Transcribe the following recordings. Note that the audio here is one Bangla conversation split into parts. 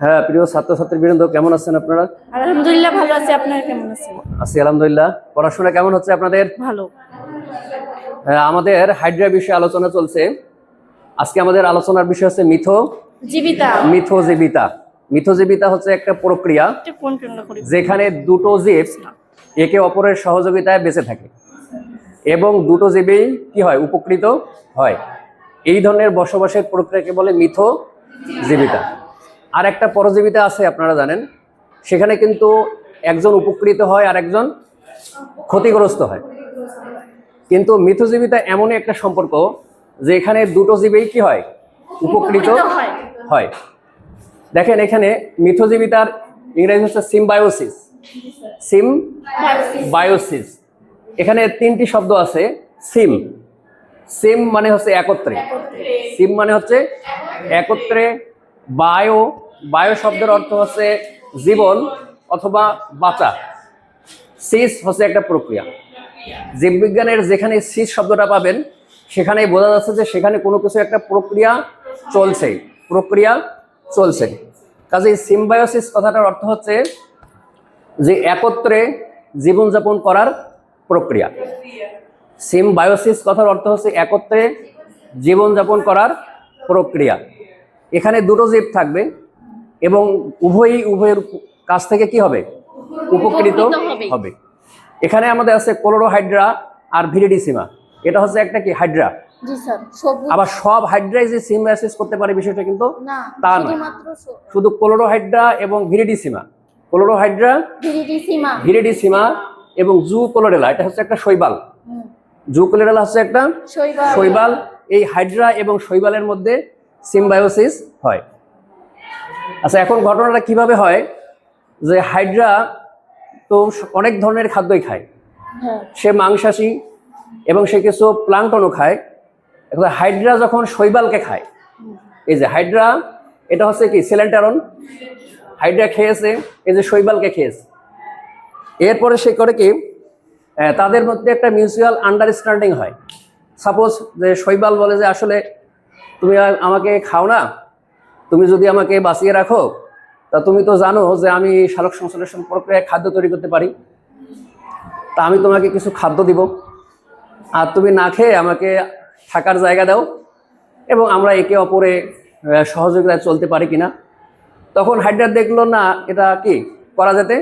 হ্যাঁ প্রিয় ছাত্রছাত্রী বৃন্দ কেমন আছেন আপনারা? আলহামদুলিল্লাহ ভালো আছি। আপনারা কেমন আছেন? আছি আলহামদুলিল্লাহ। পড়াশোনা কেমন হচ্ছে আপনাদের? ভালো। হ্যাঁ, আমাদের হাইড্রা বিষয়ে আলোচনা চলছে। আজকে আমাদের আলোচনার বিষয় হচ্ছে মিথো জীবিতা। মিথোজীবিতা। মিথোজীবিতা হচ্ছে একটা প্রক্রিয়া যেখানে দুটো জীব একে অপরের সহযোগিতায় বেঁচে থাকে। এবং দুটো জীবেই কি হয়? উপকৃত হয়। এই ধরনের বসবাসের প্রক্রিয়াকে বলে মিথো জীবিতা আর একটা পরজীবিতা আছে আপনারা জানেন। সেখানে কিন্তু একজন উপকৃত হয় আর একজন ক্ষতিগ্রস্ত হয়। কিন্তু মিথজীবিতা এমনই একটা সম্পর্ক যে এখানে দুটো জীবেই কি হয়? উপকৃত হয়। হয়। দেখেন এখানে মিথজীবিতার ইংরেজি হচ্ছে সিমবায়োসিস। সিম বায়োসিস এখানে তিনটি শব্দ আছে সিম। সিম মানে হচ্ছে একত্রে। সিম মানে হচ্ছে একত্রে বায়ো। বায়ো শব্দের অর্থ হচ্ছে জীবন অথবা বাঁচা। সিস হচ্ছে একটা প্রক্রিয়া। জীববিজ্ঞানের যেখানে সিস শব্দটা পাবেন, সেখানেই বোঝা যাচ্ছে যে সেখানে কোনো কিছু একটা প্রক্রিয়া চলছে। প্রক্রিয়া চলছে। কাজেই সিম্বায়োসিস কথাটার অর্থ হচ্ছে যে একত্রে জীবনযাপন করার প্রক্রিয়া। সিমবায়োসিস কথার অর্থ হচ্ছে একত্রে জীবনযাপন করার প্রক্রিয়া। এখানে দুটো জীব থাকবে এবং উভয়ই উভয়ের কাছ থেকে কি হবে? উপকৃত হবে। এখানে আমাদের আছে কোলোরোহাইড্রা আর ভিরিডিসিমা এটা হচ্ছে একটা কি? হাইড্রা আবার সব হাইড্রাই যে সিমবায়োসিস করতে পারে বিষয়টা কিন্তু তা নয়। শুধু কোলোরোহাইড্রা এবং ভিরিডিসিমা কোলোরোহাইড্রা ভিরিডিসিমা এবং জু কোলোরেলা এটা হচ্ছে একটা শৈবাল। জু কোলোরেলা হচ্ছে একটা শৈবাল। এই হাইড্রা এবং শৈবালের মধ্যে সিমবায়োসিস হয়। আচ্ছা এখন ঘটনাটা কীভাবে হয়? যে হাইড্রা তো অনেক ধরনের খাদ্যই খায়। হ্যাঁ। সে মাংসাশী এবং সে কিছু প্লান্টনও খায়। এখন হাইড্রা যখন শৈবালকে খায় এই যে হাইড্রা এটা হচ্ছে কি? সিলেন্টারন হাইড্রা খেয়েছে এই যে শৈবালকে খেয়েছে। এরপরে সে করে কি? তাদের মধ্যে একটা মিউচুয়াল আন্ডারস্ট্যান্ডিং হয়। সাপোজ যে শৈবাল বলে যে, আসলে তুমি আমাকে খাও না, তুমি যদি আমাকে বাঁচিয়ে রাখো, তা তুমি তো জানো যে আমি সালোক সংশ্লেষণ প্রক্রিয়ায় খাদ্য তৈরি করতে পারি। তা আমি তোমাকে কিছু খাদ্য দিব। আর তুমি না খেয়ে আমাকে থাকার জায়গা দাও এবং আমরা একে অপরে সহযোগিতায় চলতে পারি কিনা? তখন হাইড্রা দেখল, না, এটা কি, করা যেতে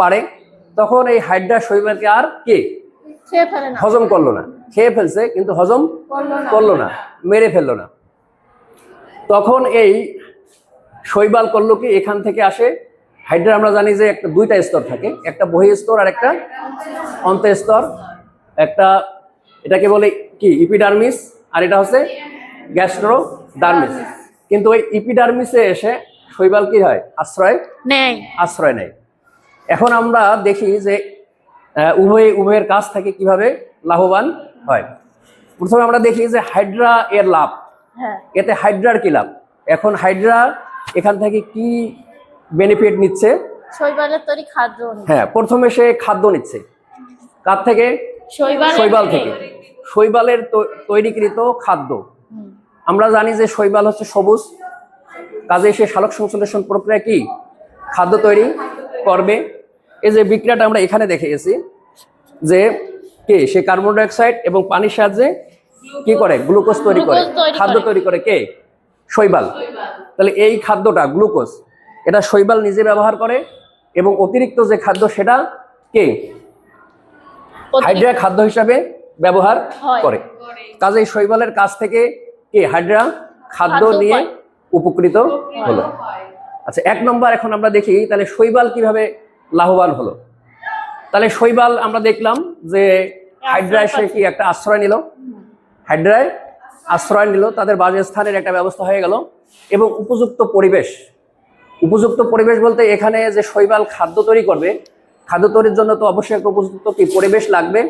পারে? তখন এই হাইড্রা শৈবালকে আর কি? হজম করল না। খেয়ে ফেলছে কিন্তু হজম করল না। মেরে ফেলল না। তখন এই শৈবাল করল কি? এখান থেকে আসে। হাইড্রা আমরা জানি যে একটা দুইটা স্তর থাকে। একটা বহি স্তর আর একটা অন্তঃস্তর একটা এটাকে বলে কি? ইপিডার্মিস। আর এটা হচ্ছে গ্যাস্ট্রো ডার্মিস কিন্তু ওই ইপিডার্মিসে এসে শৈবাল কি হয়? আশ্রয় নেই আশ্রয় নেয়। এখন আমরা দেখি যে উভয়ে উভয়ের কাছ থেকে কীভাবে লাভবান হয়। প্রথমে আমরা দেখি যে হাইড্রা এর লাভ। হ্যাঁ। এতে হাইড্রার কি লাভ? এখন হাইড্রা এখান থেকে কি বেনিফিট নিচ্ছে? শৈবালের তৈরি খাদ্য হ্যাঁ প্রথমে সে খাদ্য নিচ্ছে। কার থেকে? শৈবাল থেকে। শৈবালের তৈরিকৃত খাদ্য। আমরা জানি যে শৈবাল হচ্ছে সবুজ। কাজে সে সালোক সংশ্লেষণ প্রক্রিয়া কি? খাদ্য তৈরি করবে। এই যে বিক্রিয়াটা আমরা এখানে দেখে গেছি যে কে? সে কার্বন ডাইঅক্সাইড এবং পানির সাহায্যে কি করে? গ্লুকোজ তৈরি করে। খাদ্য তৈরি করে কে? শৈবাল। তাহলে এই খাদ্যটা গ্লুকোজ এটা শৈবাল নিজে ব্যবহার করে এবং অতিরিক্ত যে খাদ্য সেটা কে? হাইড্রা খাদ্য হিসাবে ব্যবহার করে। কাজেই শৈবালের কাছ থেকে কে? হাইড্রা খাদ্য নিয়ে উপকৃত হলো। আচ্ছা এক নম্বর এখন আমরা দেখি তাহলে শৈবাল কীভাবে লাভবান হলো। তাহলে শৈবাল, আমরা দেখলাম যে হাইড্রায় সে কি একটা আশ্রয় নিল। হাইড্রায় আশ্রয় নিল, তাদের বাসস্থানের একটা ব্যবস্থা হয়ে গেল এবং উপযুক্ত পরিবেশ। উপযুক্ত পরিবেশ বলতে এখানে যে শৈবাল খাদ্য তৈরি করবে, খাদ্য তৈরির জন্য তো অবশ্যই একটা উপযুক্ত কি পরিবেশ লাগবে।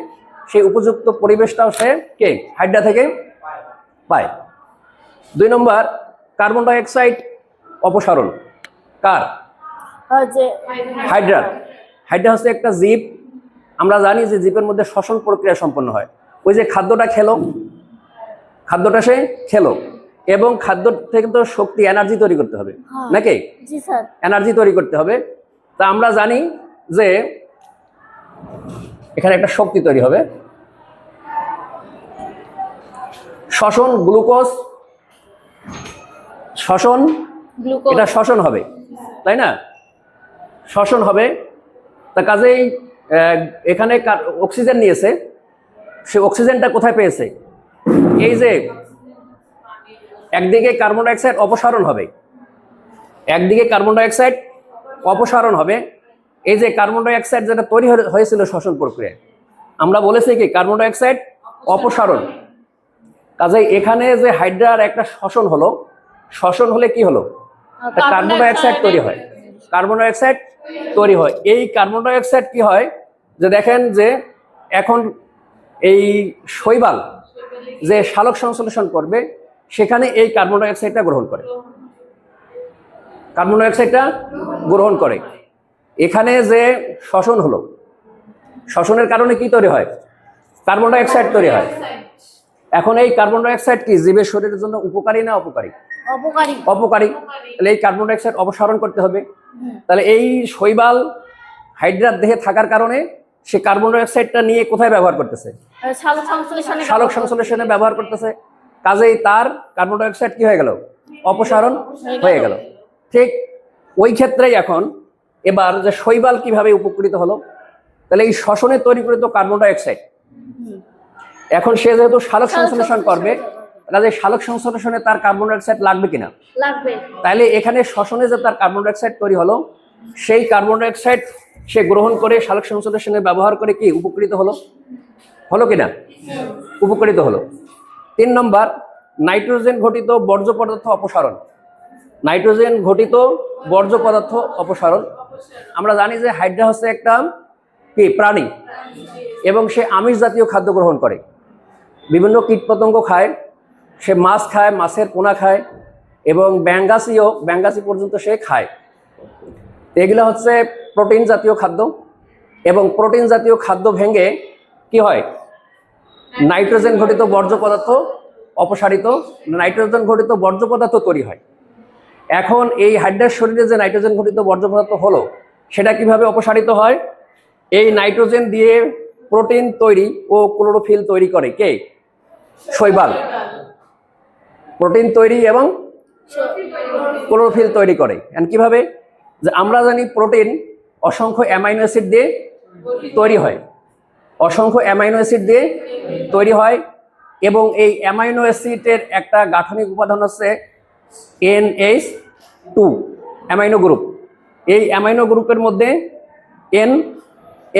সেই উপযুক্ত পরিবেশটাও সে কে? হাইড্রা থেকে পায়। দুই নম্বর, কার্বন ডাইঅক্সাইড অপসারণ। কার? যে হাইড্রার হাইড্রা হচ্ছে একটা জীব। আমরা জানি যে জীবের মধ্যে শ্বসন প্রক্রিয়া সম্পন্ন হয়। ওই যে খাদ্যটা খেলো খাদ্যটা সে খেলো। এবং খাদ্য থেকে তো শক্তি এনার্জি তৈরি করতে হবে। হ্যাঁ। নাকি? এনার্জি তৈরি করতে হবে। তা আমরা জানি যে এখানে একটা শক্তি তৈরি হবে। শ্বসন গ্লুকোজ। শ্বসন এটা শ্বসন হবে। তাই না? শ্বসন হবে। তা কাজেই এখানে অক্সিজেন নিয়েছে। সে অক্সিজেনটা কোথায় পেয়েছে? এই যে একদিকে কার্বন ডাইঅক্সাইড অপসারণ হবে। একদিকে কার্বন ডাইঅক্সাইড অপসারণ হবে। এই যে কার্বন ডাইঅক্সাইড যেটা তৈরি হয়েছিল শ্বসন প্রক্রিয়ায় আমরা বলেছি কি কার্বন ডাইঅক্সাইড অপসারণ। কাজে এখানে যে হাইড্রার একটা শ্বসন হলো শ্বসন হলে কি হলো? কার্বন ডাইঅক্সাইড তৈরি হয়। কার্বন ডাইঅক্সাইড তৈরি হয়। এই কার্বন ডাইঅক্সাইড কি হয়? যে দেখেন যে এখন এই শৈবাল যে সালোক সংশ্লেষণ করবে সেখানে এই কার্বন ডাইঅক্সাইডটা গ্রহণ করে। কার্বন ডাইঅক্সাইডটা গ্রহণ করে। এখানে যে শ্বসন হলো শ্বসনের কারণে কি তৈরি হয়? কার্বন ডাইঅক্সাইড তৈরি হয়। এখন এই কার্বন ডাইঅক্সাইড কি? জীবের শরীরের জন্য উপকারী না অপকারী? অপকারী। অপকারী। তাহলে এই কার্বন ডাইঅক্সাইড অপসারণ করতে হবে। তাহলে এই শৈবাল হাইড্রার দেহে থাকার কারণে সে কার্বন ডাইঅক্সাইডটা নিয়ে কোথায় ব্যবহার করতেছে? সালোক সংশ্লেষণে ব্যবহার করতেছে। কাজেই তার কার্বন ডাইঅক্সাইড কি হয়ে গেল? অপসারণ হয়ে গেল। ঠিক ওই ক্ষেত্রেই এখন এবার যে শৈবাল কীভাবে উপকৃত হলো? তাহলে এই শ্বসনে তৈরিকৃত কার্বন ডাইঅক্সাইড। এখন সে যেহেতু সালোক সংশ্লেষণ করবে। কাজে সালোক সংশ্লেষণে তার কার্বন ডাইঅক্সাইড লাগবে কিনা? লাগবে। তাহলে এখানে শ্বসনে যে তার কার্বন ডাইঅক্সাইড তৈরি হলো সেই কার্বন ডাইঅক্সাইড সে গ্রহণ করে সালোক সংশ্লেষণে ব্যবহার করে কি উপকৃত হলো? হলো কিনা? উপকৃত হলো। তিন নম্বর নাইট্রোজেন ঘটিত বর্জ্য পদার্থ অপসারণ। নাইট্রোজেন ঘটিত বর্জ্য পদার্থ অপসারণ। আমরা জানি যে হাইড্রা হচ্ছে একটা কি? প্রাণী। এবং সে আমিষ জাতীয় খাদ্য গ্রহণ করে। বিভিন্ন কীটপতঙ্গ খায়। সে মাছ খায়, মাছের পোনা খায় এবং ব্যাঙ্গাসিও, ব্যাঙ্গাসি পর্যন্ত সে খায়। এগুলো হচ্ছে প্রোটিন জাতীয় খাদ্য এবং প্রোটিন জাতীয় খাদ্য ভেঙে কি হয়? নাইট্রোজেন ঘটিত বর্জ্য পদার্থ অপসারিত, নাইট্রোজেন ঘটিত বর্জ্য পদার্থ তৈরি হয়। এখন এই হাইড্রার শরীরে যে নাইট্রোজেন ঘটিত বর্জ্য পদার্থ হলো, সেটা কীভাবে অপসারিত হয়? এই নাইট্রোজেন দিয়ে প্রোটিন তৈরি ও ক্লোরোফিল তৈরি করে কে? শৈবাল। প্রোটিন তৈরি এবং ক্লোরোফিল তৈরি করে। এন্ড কীভাবে? যে আমরা জানি প্রোটিন অসংখ্য অ্যামাইনো অ্যাসিড দিয়ে তৈরি হয়। অসংখ্য অ্যামাইনো অ্যাসিড দিয়ে তৈরি হয় এবং এই অ্যামাইনো অ্যাসিডের একটা গাঠনিক উপাদান হচ্ছে N H two, amino group. এই অ্যামাইনো গ্রুপের মধ্যে এন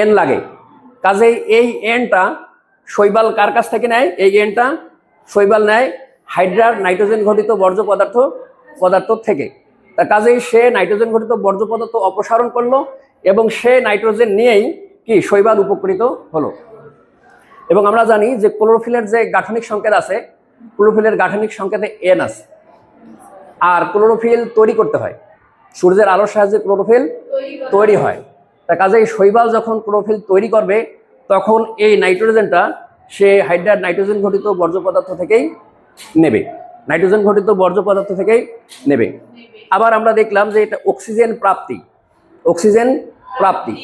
এন লাগে। কাজেই এই এনটা শৈবাল কার কাছ থেকে নেয়? এই এনটা শৈবাল নেয় হাইড্রার নাইট্রোজেন ঘটিত বর্জ্য পদার্থ পদার্থ থেকে। তা কাজেই সে নাইট্রোজেন ঘটিত বর্জ্য পদার্থ অপসারণ করল এবং সে নাইট্রোজেন নিয়েই কি শৈবাল উপকৃত হলো। এবং আমরা জানি যে ক্লোরোফিলের যে গাঠনিক সংকেত আছে ক্লোরোফিলের গাঠনিক সংকেতে এন আছে। আর ক্লোরোফিল তৈরি করতে হয়। সূর্যের আলোর সাহায্যে ক্লোরোফিল তৈরি হয়। তা কাজেই শৈবাল যখন ক্লোরোফিল তৈরি করবে তখন এই নাইট্রোজেনটা সে হাইড্রার নাইট্রোজেন ঘটিত বর্জ্য পদার্থ থেকেই নেবে। নাইট্রোজেন ঘটিত বর্জ্য পদার্থ থেকেই নেবে। আবার আমরা দেখলাম যে এটা অক্সিজেন প্রাপ্তি। অক্সিজেন প্রাপ্তি।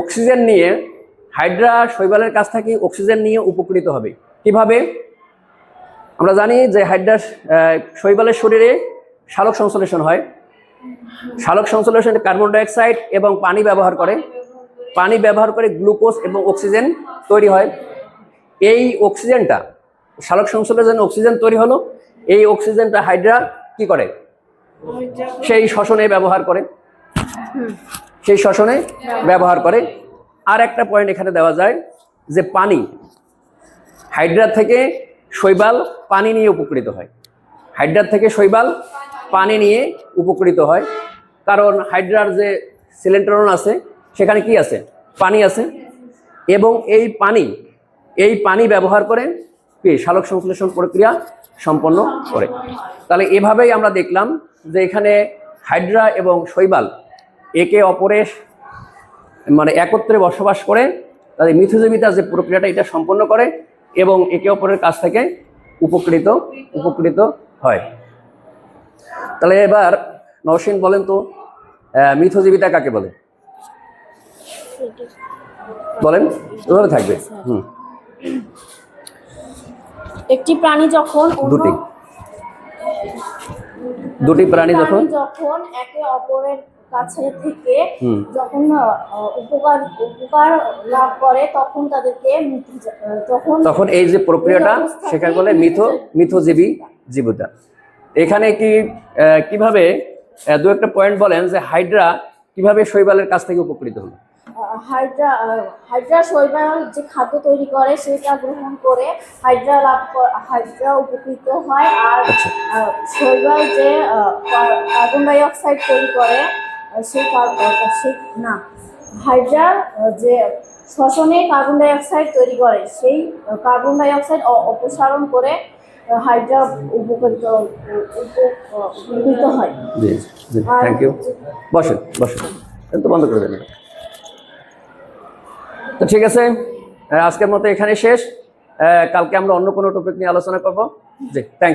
অক্সিজেন নিয়ে হাইড্রা শৈবালের কাছ থেকে অক্সিজেন নিয়ে উপকৃত হবে। কীভাবে? আমরা জানি যে হাইড্রা শৈবালের শরীরে সালোক সংশ্লেষণ হয়। সালোক সংশ্লেষণ কার্বন ডাইঅক্সাইড এবং পানি ব্যবহার করে। পানি ব্যবহার করে গ্লুকোজ এবং অক্সিজেন তৈরি হয়। এই অক্সিজেনটা সালোক সংশ্লেষণে অক্সিজেন তৈরি হলো। এই অক্সিজেনটা হাইড্রা কি করে? সেই শ্বসনে ব্যবহার করে। সেই শ্বসনে ব্যবহার করে। আর একটা পয়েন্ট এখানে দেওয়া যায় যে পানি হাইড্রা থেকে শৈবাল পানি নিয়ে উপকৃত হয়। হাইড্রার থেকে শৈবাল পানি নিয়ে উপকৃত হয়। কারণ হাইড্রার যে সিলেন্ট্রন আছে, সেখানে কি আছে? পানি আছে। এবং এই পানি এই পানি ব্যবহার করে কি? সালোক সংশ্লেষণ প্রক্রিয়া সম্পন্ন করে। তাহলে এভাবেই আমরা দেখলাম যে এখানে হাইড্রা এবং শৈবাল একে অপরের মানে একত্রে বসবাস করে, তাদের মিথুজীবিতা যে প্রক্রিয়াটা এটা সম্পন্ন করে এবং একে অপরের কাছ থেকে উপকৃত উপকৃত হয়। তাহলে এবার নওশিন বলেন তো মিথজীবিতা কাকে বলে? বলেন ওভাবে থাকবে। হুম। একটি প্রাণী যখন দুটি। দুটি প্রাণী যখন যখন একে অপরের কাছে থেকে যখন উপকার উপকার লাভ করে তখন তাদেরকে তখন তখন এই যে প্রক্রিয়াটা সেখানে বলে মিথ মিথজীবী জীবিতা। এখানে কি কীভাবে দু একটা পয়েন্ট বলেন যে হাইড্রা কীভাবে শৈবালের কাছ থেকে উপকৃত হলো? হাইড্রা হাইড্রা শৈবাল যে খাদ্য তৈরি করে সেটা গ্রহণ করে হাইড্রা লাভ হাইড্রা উপকৃত হয় আর আচ্ছা। শৈবাল যে কার্বন ডাই অক্সাইড তৈরি করে সেই সেই না হাইড্রা যে শ্বসনে কার্বন ডাই অক্সাইড তৈরি করে সেই কার্বন ডাই অক্সাইড অপসারণ করে হাইড্রা উপকৃত উপকৃত হয় থ্যাংক ইউ বসেন বসেন বন্ধ করে এটা। তো ঠিক আছে আজকের মতো এখানে শেষ। কালকে আমরা অন্য কোনো টপিক নিয়ে আলোচনা করব। জি থ্যাংক